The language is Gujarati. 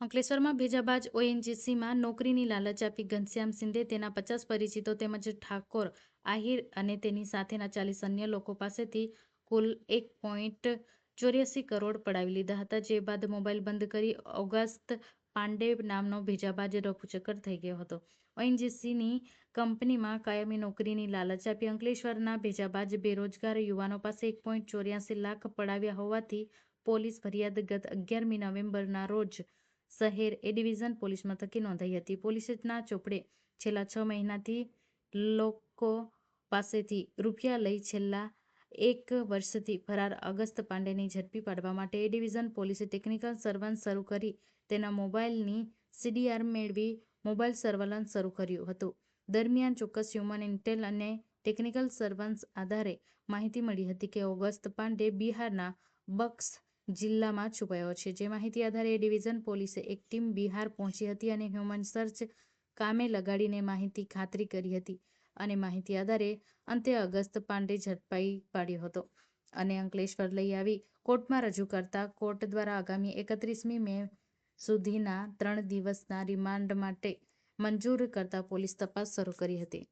અંકલેશ્વરમાં ભેજાબાજ ઓએનજીસીમાં નોકરીની લાલચ આપી ઘનશ્યામ સિંધે તેના પચાસ પરિચિતો તેમજ ઠાકોર આહિર અને તેની સાથેના ચાલીસ અન્ય લોકો પાસેથી કુલ એક પોઈન્ટ ચોર્યાસી કરોડ પડાવી લીધા હતા, જે બાદ મોબાઈલ બંધ કરી ઓગસ્ત પાંડે નામનો ભેજાબાજ રફુચક્કર થઈ ગયો હતો. ઓએનજીસીની કંપનીમાં કાયમી નોકરીની લાલચ આપી અંકલેશ્વરના ભેજાબાજ બેરોજગાર યુવાનો પાસે એક પોઈન્ટ ચોર્યાસી લાખ પડાવ્યા હોવાથી પોલીસ ફરિયાદ ગત અગિયારમી નવેમ્બરના રોજ શહેર એ ડિવિઝન પોલીસ મથકે નોંધાઈ હતી. પોલીસના ચોપડે છેલ્લા છ મહિનાથી લોકો પાસેથી રૂપિયા લઈ છેલ્લા એક વર્ષથી ફરાર અગસ્ત પાંડેને ઝડપી પાડવા માટે એ ડિવિઝન પોલીસે ટેકનિકલ સર્વન્સ શરૂ કરી તેના મોબાઈલની સીડીઆર મેળવી મોબાઈલ સર્વેલન્સ શરૂ કર્યું હતું. દરમિયાન ચોક્કસ હ્યુમન ઇન્ટેલ અને ટેકનિકલ સર્વન્સ આધારે માહિતી મળી હતી કે ઓગસ્ત પાંડે બિહારના બક્સ જિલ્લામાં છુપાયો છે. જે માહિતી આધારે ડિવિઝન પોલીસે એક ટીમ બિહાર પહોંચી હતી અને હ્યુમન સર્ચ કામે લગાડીને માહિતી ખાતરી કરી હતી અને માહિતી આધારે અંતે અગસ્ત પાંડે ઝડપાઈ પાડ્યો હતો અને અંકલેશ્વર લઈ આવી. કોર્ટમાં રજૂ કરતા કોર્ટ દ્વારા આગામી એકત્રીસમી મે સુધીના ત્રણ દિવસના રિમાન્ડ માટે મંજૂર કરતા પોલીસ તપાસ શરૂ કરી હતી.